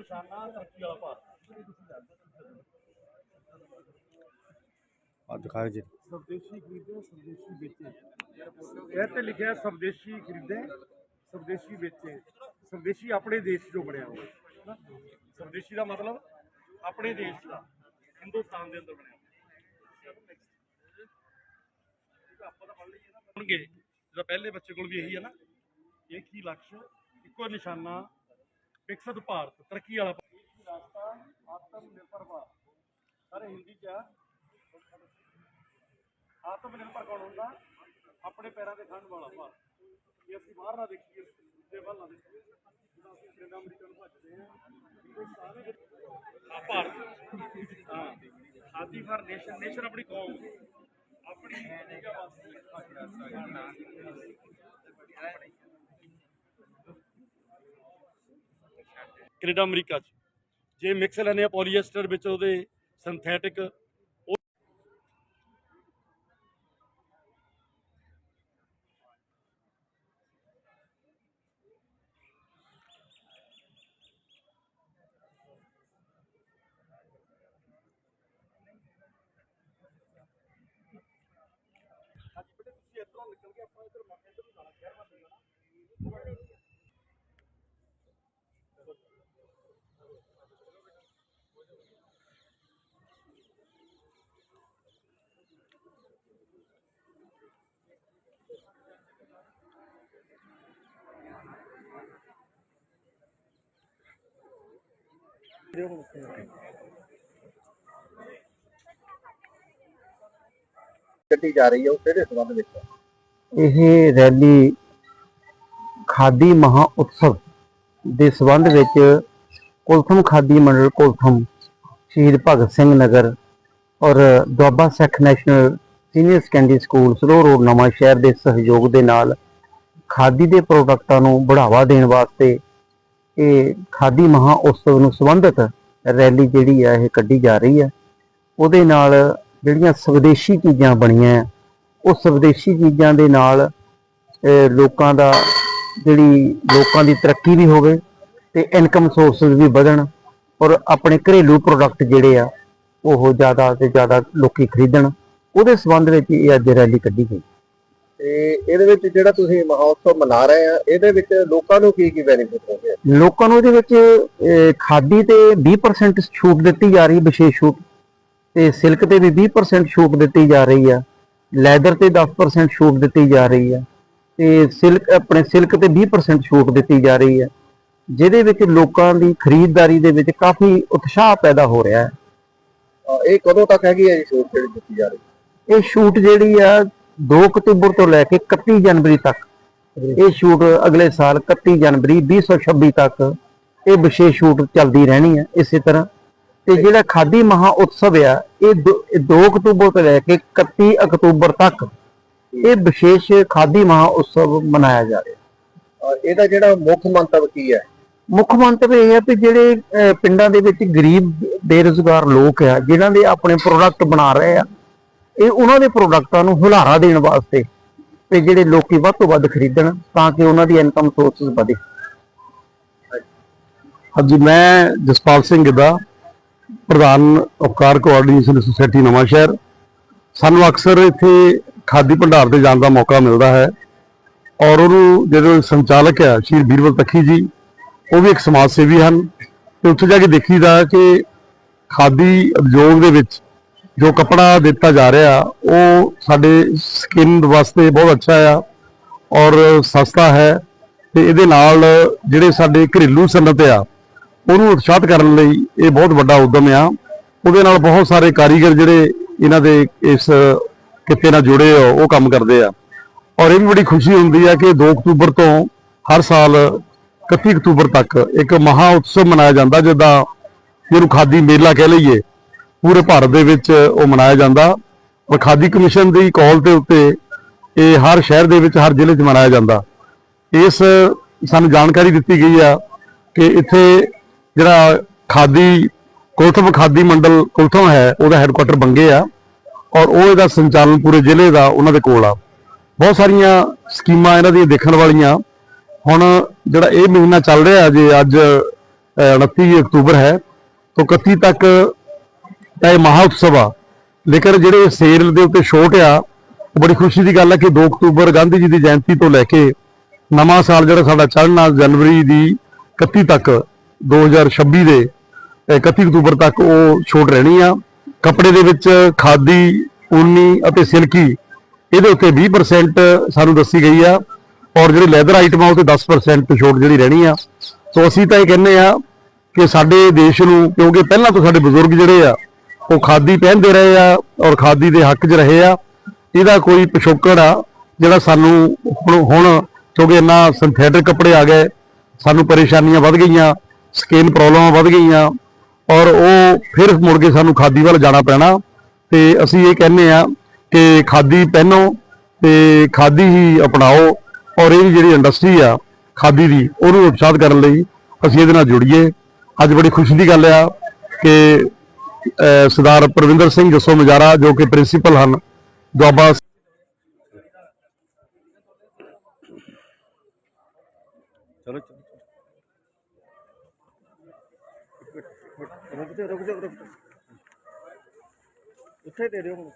ਨਿਸ਼ਾਨਾ ਤਰੱਕੀ ਵਾਲਾ ਭਾਰਤ। ਆ ਦਿਖਾਓ ਜੀ। ਸਵਦੇਸ਼ੀ ਖਰੀਦੇ ਸਵਦੇਸ਼ੀ ਵੇਚੇ। ਇਹ ਤੇ ਲਿਖਿਆ ਸਵਦੇਸ਼ੀ ਖਰੀਦੇ ਸਵਦੇਸ਼ੀ ਵੇਚੇ। ਸਵਦੇਸ਼ੀ ਆਪਣੇ ਦੇਸ਼ ਜੋ ਬਣਿਆ ਹੋਇਆ। ਹੈ ਨਾ। ਸਵਦੇਸ਼ੀ ਦਾ ਮਤਲਬ ਆਪਣੇ ਦੇਸ਼ ਦਾ ਹਿੰਦੁਸਤਾਨ ਦੇ ਅੰਦਰ ਬਣਿਆ ਹੋਇਆ। ਆਪਾਂ ਤਾਂ ਪੜ੍ਹ ਲਈਏ ਨਾ। ਪੜ੍ਹਨਗੇ ਜਿਹੜਾ ਪਹਿਲੇ ਬੱਚੇ ਕੋਲ ਵੀ ਇਹੀ ਹੈ ਨਾ ਇੱਕ ਹੀ ਲਕਸ਼ ਇੱਕੋ ਨਿਸ਼ਾਨਾ ਵਿਕਸਿਤ ਭਾਰਤ ਤਰੱਕੀ ਵਾਲਾ ਰਾਸਤਾ ਆਤਮ ਨਿਰਭਰ ਭਾਰਤ। ਸਾਰੇ ਹਿੰਦੀ ਚ ਆਤਮ ਨਿਰਭਰ ਕੌਣ ਹੁੰਦਾ? ਆਪਣੇ ਪੈਰਾਂ ਤੇ ਖੜਨ ਵਾਲਾ ਭਾਰਤ। ਜੇ ਅਸੀਂ ਬਾਹਰ ਨਾ ਦੇਖੀਏ ਦੂਜੇ ਵੱਲ ਨਾ ਦੇਖੀਏ ਜਦੋਂ ਅਸੀਂ ਕੈਨੇਡਾ ਅਮਰੀਕਾ ਨੂੰ ਭੱਜਦੇ ਹਾਂ। ਹਿੰਦੁਸਤਾਨ ਵਿੱਚ ਆ ਭਾਰਤ। ਹਾਂ ਆਦੀ ਫਾਰ ਨੇਸ਼ਨ ਨੇਸ਼ਨ ਆਪਣੀ ਕੌਮ। ਆਪਣੀ ਜਗ੍ਹਾ ਵਾਸਤੇ ਕੈਨੇਡਾ, ਅਮਰੀਕਾ ਚ। ਜੇ ਮਿਕਸ ਲੈਣੇ ਆ ਪੋਲੀਐਸਟਰ ਵਿੱਚ ਉਹਦੇ ਸਿੰਥੈਟਿਕ ਨਿਕਲ ਕੇ ਆਪਾਂ ਇੱਧਰ ਮੱਕੇ ਤੋਂ ਜਾਣਾ। ਸ਼ਹਿਰ ਵੱਲ ਨੂੰ ਜਾਣਾ ਕੱਢੀ ਜਾ ਰਹੀ ਹੈ, ਉਹ ਕਿਹੜੇ ਸੰਬੰਧ ਵਿੱਚ ਹੈ? ਇਹ ਰੈਲੀ ਖਾਦੀ ਮਹਾ ਉਤਸਵ ਦੇ ਸੰਬੰਧ ਵਿੱਚ ਕੁਲਥਮ ਖਾਦੀ ਮੰਡਲ ਕੁਲਥਮ, ਸ਼ਹੀਦ ਭਗਤ ਸਿੰਘ ਨਗਰ ਔਰ Doaba Sikh national senior secondary school Saron road Nawanshahr ਦੇ ਸਹਿਯੋਗ ਦੇ ਨਾਲ ਖਾਦੀ ਦੇ ਪ੍ਰੋਡਕਟਾਂ ਨੂੰ ਬੜਾਵਾ ਦੇਣ ਵਾਸਤੇ ਇਹ ਖਾਦੀ ਮਹਾ ਉਤਸਵ ਨੂੰ ਸੰਬੰਧਿਤ ਰੈਲੀ ਜਿਹੜੀ ਆ ਇਹ ਕੱਢੀ ਜਾ ਰਹੀ ਹੈ ਉਹਦੇ ਨਾਲ ਜਿਹੜੀਆਂ ਸਵਦੇਸ਼ੀ ਚੀਜ਼ਾਂ ਬਣੀਆਂ ਹੈ, ਉਹ ਸਵਦੇਸ਼ੀ ਚੀਜ਼ਾਂ ਦੇ ਨਾਲ ਲੋਕਾਂ ਦਾ ਜਿਹੜੀ ਲੋਕਾਂ ਦੀ ਤਰੱਕੀ ਵੀ ਹੋਵੇ ਤੇ ਇਨਕਮ ਸੋਰਸਸ ਵੀ ਵਧਣ ਔਰ ਆਪਣੇ ਘਰੇਲੂ ਪ੍ਰੋਡਕਟ ਜਿਹੜੇ ਆ ਉਹ ਜ਼ਿਆਦਾ ਤੇ ਜ਼ਿਆਦਾ ਲੋਕੀ ਖਰੀਦਣ। ਉਹਦੇ ਸੰਬੰਧ ਵਿੱਚ ਇਹ ਅੱਜ ਰੈਲੀ ਕੱਢੀ ਗਈ। ਤੇ ਇਹਦੇ ਵਿੱਚ ਜਿਹੜਾ ਤੁਸੀਂ ਮਹੋਤਸਵ ਮਨਾ ਰਹੇ ਆ ਇਹਦੇ ਵਿੱਚ ਲੋਕਾਂ ਨੂੰ ਕੀ ਕੀ ਬੈਨੀਫਿਟ ਹੋ ਗਿਆ? ਲੋਕਾਂ ਨੂੰ ਇਹਦੇ ਵਿੱਚ ਖਾਦੀ ਤੇ 20% ਛੂਟ ਦਿੱਤੀ ਜਾ ਰਹੀ ਵਿਸ਼ੇਸ਼ ਛੂਟ। ਤੇ ਸਿਲਕ ਤੇ ਵੀ 20% ਛੂਟ ਦਿੱਤੀ ਜਾ ਰਹੀ ਆ। ਲੈਦਰ ਤੇ 10% ਛੂਟ ਦਿੱਤੀ ਜਾ ਰਹੀ ਆ। ਤੇ ਸਿਲਕ ਆਪਣੇ ਸਿਲਕ ਤੇ 20% ਛੂਟ ਦਿੱਤੀ ਜਾ ਰਹੀ ਹੈ ਜਿਹਦੇ ਵਿੱਚ ਲੋਕਾਂ ਦੀ ਖਰੀਦਦਾਰੀ ਦੇ ਵਿੱਚ ਕਾਫੀ ਉਤਸ਼ਾਹ ਪੈਦਾ ਹੋ ਰਿਹਾ। ਹੈ ਇਹ ਕਦੋਂ ਤੱਕ ਹੈਗੀ ਹੈ ਜੀ ਛੂਟ ਜਿਹੜੀ ਦਿੱਤੀ ਜਾ ਰਹੀ? ਹੈ ਇਹ ਛੂਟ ਜਿਹੜੀ ਆ 2 ਅਕਤੂਬਰ ਤੋਂ ਲੈ ਕੇ 31 ਜਨਵਰੀ ਤੱਕ ਇਹ ਛੂਟ ਅਗਲੇ ਸਾਲ 31 ਜਨਵਰੀ 2026 ਤੱਕ ਇਹ ਵਿਸ਼ੇਸ਼ ਛੂਟ ਚੱਲਦੀ ਰਹਿਣੀ ਹੈ ਇਸੇ ਤਰ੍ਹਾਂ। ਤੇ ਜਿਹੜਾ ਖਾਦੀ ਮਹਾ ਉਤਸਵ ਆ ਇਹ 2 ਅਕਤੂਬਰ ਤੋਂ ਲੈ ਕੇ 31 ਅਕਤੂਬਰ ਤੱਕ ਇਹ ਵਿਸ਼ੇਸ਼ ਖਾਦੀ ਮਹਾ ਉਤਸਵ ਮਨਾਇਆ ਜਾ ਰਿਹਾ। ਇਹਦਾ ਜਿਹੜਾ ਮੁੱਖ ਮੰਤਵ ਕੀ ਹੈ? ਮੁੱਖ ਮੰਤਵ ਇਹ ਹੈ ਕਿ ਜਿਹੜੇ ਪਿੰਡਾਂ ਦੇ ਵਿੱਚ ਗਰੀਬ ਬੇਰੁਜ਼ਗਾਰ ਲੋਕ ਆ ਜਿਨ੍ਹਾਂ ਦੇ ਆਪਣੇ ਪ੍ਰੋਡਕਟ ਬਣਾ ਰਹੇ ਆ ਇਹ ਉਹਨਾਂ ਦੇ ਪ੍ਰੋਡਕਟਾਂ ਨੂੰ ਹੁਲਾਰਾ ਦੇਣ ਵਾਸਤੇ ਤੇ ਜਿਹੜੇ ਲੋਕੀ ਵੱਧ ਤੋਂ ਵੱਧ ਖਰੀਦਣ ਤਾਂ ਕਿ ਉਹਨਾਂ ਦੀ ਇਨਕਮ ਸੋਰਸਸ ਵਧੇ। ਹਾਂਜੀ, ਮੈਂ ਜਸਪਾਲ ਸਿੰਘ ਗਿੱਦਾ ਪ੍ਰਧਾਨ ਉਪਕਾਰ ਕੋਆਰਡੀਨੇਸ਼ਨ ਸੁਸਾਇਟੀ ਨਵਾਂ ਸ਼ਹਿਰ ਸਾਨੂੰ ਅਕਸਰ ਇੱਥੇ ਖਾਦੀ ਭੰਡਾਰ ਤੇ ਜਾਣ ਦਾ ਮੌਕਾ ਮਿਲਦਾ ਹੈ ਔਰ ਉਹਨੂੰ ਜਿਹੜੇ ਸੰਚਾਲਕ ਹੈ ਸ਼੍ਰੀ ਬੀਰਬਲ ਤੱਖੀ ਜੀ, ਉਹ ਵੀ ਇੱਕ ਸਮਾਜ ਸੇਵੀ ਹਨ ਤੇ ਉੱਥੇ ਜਾ ਕੇ ਦੇਖੀਦਾ ਕਿ ਖਾਦੀ ਉਦਯੋਗ ਦੇ ਵਿੱਚ ਜੋ ਕਪੜਾ ਦਿੱਤਾ ਜਾ ਰਿਹਾ, ਉਹ ਸਾਡੇ ਸਕਿਨ ਵਾਸਤੇ ਬਹੁਤ ਅੱਛਾ ਆ ਔਰ ਸਸਤਾ ਹੈ ਤੇ ਇਹਦੇ ਨਾਲ ਜਿਹੜੇ ਸਾਡੇ ਘਰੇਲੂ ਸਨਅਤ ਆ, ਉਹਨੂੰ ਉਤਸ਼ਾਹਤ ਕਰਨ ਲਈ ਇਹ ਬਹੁਤ ਵੱਡਾ ਉਦਮ ਆ। ਉਹਦੇ ਨਾਲ ਬਹੁਤ ਸਾਰੇ ਕਾਰੀਗਰ ਜਿਹੜੇ ਇਹਨਾਂ ਦੇ ਇਸ ਕਿੱਤੇ ਨਾਲ ਜੁੜੇ ਆ, ਉਹ ਕੰਮ ਕਰਦੇ ਆ। ਔਰ ਇਹ ਵੀ ਬੜੀ ਖੁਸ਼ੀ ਹੁੰਦੀ ਆ ਕਿ 2 ਅਕਤੂਬਰ ਤੋਂ ਹਰ ਸਾਲ 31 ਅਕਤੂਬਰ ਤੱਕ ਇੱਕ ਮਹਾ ਉਤਸਵ ਮਨਾਇਆ ਜਾਂਦਾ, ਜਿੱਦਾਂ ਜਿਹਨੂੰ ਖਾਦੀ ਮੇਲਾ ਕਹਿ ਲਈਏ। ਪੂਰੇ ਭਾਰਤ ਦੇ ਵਿੱਚ ਉਹ ਮਨਾਇਆ ਜਾਂਦਾ। ਔਰ ਖਾਦੀ ਕਮਿਸ਼ਨ ਦੀ ਕਾਲ ਦੇ ਉੱਤੇ ਇਹ ਹਰ ਸ਼ਹਿਰ ਦੇ ਵਿੱਚ ਹਰ ਜ਼ਿਲ੍ਹੇ 'ਚ ਮਨਾਇਆ ਜਾਂਦਾ। ਇਸ ਸਾਨੂੰ ਜਾਣਕਾਰੀ ਦਿੱਤੀ ਗਈ ਆ ਕਿ ਇੱਥੇ ਜਿਹੜਾ ਖਾਦੀ ਕੁਲਥਮ ਖਾਦੀ ਮੰਡਲ ਕੁਲਥਮ ਹੈ ਉਹਦਾ ਹੈੱਡਕੁਆਟਰ ਬੰਗੇ ਆ ਔਰ ਉਹ ਇਹਦਾ ਸੰਚਾਲਨ ਪੂਰੇ ਜ਼ਿਲ੍ਹੇ ਦਾ ਉਹਨਾਂ ਦੇ ਕੋਲ ਆ। ਬਹੁਤ ਸਾਰੀਆਂ ਸਕੀਮਾਂ ਇਹਨਾਂ ਦੀਆਂ ਦੇਖਣ ਵਾਲੀਆਂ। ਹੁਣ ਜਿਹੜਾ ਇਹ ਮਹੀਨਾ ਚੱਲ ਰਿਹਾ ਜੇ ਅੱਜ ਅ, 29 ਅਕਤੂਬਰ ਹੈ ਤੋਂ 31 ਤੱਕ ਤਾਂ ਇਹ ਮਹਾ ਉਤਸਵ ਆ। ਲੇਕਿਨ ਜਿਹੜੇ ਸੇਲ ਦੇ ਉੱਤੇ ਛੋਟ ਆ ਉਹ ਬੜੀ ਖੁਸ਼ੀ ਦੀ ਗੱਲ ਹੈ ਕਿ 2 ਅਕਤੂਬਰ ਗਾਂਧੀ ਜੀ ਦੀ ਜਯੰਤੀ ਤੋਂ ਲੈ ਕੇ ਨਵਾਂ ਸਾਲ ਜਿਹੜਾ ਸਾਡਾ ਚੜ੍ਹਨਾ ਜਨਵਰੀ ਦੀ 31 ਤੱਕ 2026 ਦੇ ਅ, 31 ਅਕਤੂਬਰ ਤੱਕ ਉਹ ਛੋਟ ਰਹਿਣੀ ਆ। ਕੱਪੜੇ ਦੇ ਵਿੱਚ ਖਾਦੀ ਊਨੀ ਅਤੇ ਸਿਲਕੀ ਇਹਦੇ ਉੱਤੇ 20% ਸਾਨੂੰ ਦੱਸੀ ਗਈ ਆ। ਔਰ ਜਿਹੜੇ ਲੈਦਰ ਆਈਟਮਾਂ ਉਹ ਤੇ 10% ਛੋਟ ਜਿਹੜੀ ਰਹਿਣੀ ਆ। ਸੋ ਅਸੀਂ ਤਾਂ ਇਹ ਕਹਿੰਦੇ ਆ ਕਿ ਸਾਡੇ ਦੇਸ਼ ਨੂੰ ਕਿਉਂਕਿ ਪਹਿਲਾਂ ਤੋਂ ਸਾਡੇ ਬਜ਼ੁਰਗ ਜਿਹੜੇ ਆ ਉਹ ਖਾਦੀ ਪਹਿਨਦੇ ਰਹੇ ਆ ਔਰ ਖਾਦੀ ਦੇ ਹੱਕ 'ਚ ਰਹੇ ਆ। ਇਹਦਾ ਕੋਈ ਪਿਛੋਕੜ ਆ, ਜਿਹੜਾ ਸਾਨੂੰ ਹੁਣ ਹੁਣ ਕਿਉਂਕਿ ਇੰਨਾ ਸਿੰਥੈਟਿਕ ਕੱਪੜੇ ਆ ਗਏ, ਸਾਨੂੰ ਪਰੇਸ਼ਾਨੀਆਂ ਵੱਧ ਗਈਆਂ ਸਕਿਨ ਪ੍ਰੋਬਲਮਾਂ ਵੱਧ ਗਈਆਂ, ਔਰ ਉਹ ਫਿਰ ਮੁੜ ਕੇ ਸਾਨੂੰ ਖਾਦੀ ਵੱਲ ਜਾਣਾ ਪੈਣਾ। ਤੇ ਅਸੀਂ ਇਹ ਕਹਿੰਦੇ ਆ ਕਿ ਖਾਦੀ ਪਹਿਨੋ ਤੇ ਖਾਦੀ ਹੀ ਅਪਣਾਓ, ਔਰ ਇਹ ਜਿਹੜੀ ਇੰਡਸਟਰੀ ਆ ਖਾਦੀ ਦੀ, ਉਹਨੂੰ ਉਤਸ਼ਾਹਤ ਕਰਨ ਲਈ ਅਸੀਂ ਇਹਦੇ ਨਾਲ ਜੁੜੀਏ। ਅੱਜ ਬੜੀ ਖੁਸ਼ੀ ਦੀ ਗੱਲ ਆ ਕਿ ਸਰਦਾਰ ਪ੍ਰਵਿੰਦਰ ਸਿੰਘ ਜੱਸੋ ਮਜਾਰਾ ਜੋ ਕਿ ਪ੍ਰਿੰਸੀਪਲ ਹਨ ਦੁਆਬਾ ਚਲੋ ਰੁਕ ਜਾ ਰੁਕ ਜਾ ਉੱਥੇ ਦੇ ਦਿਓ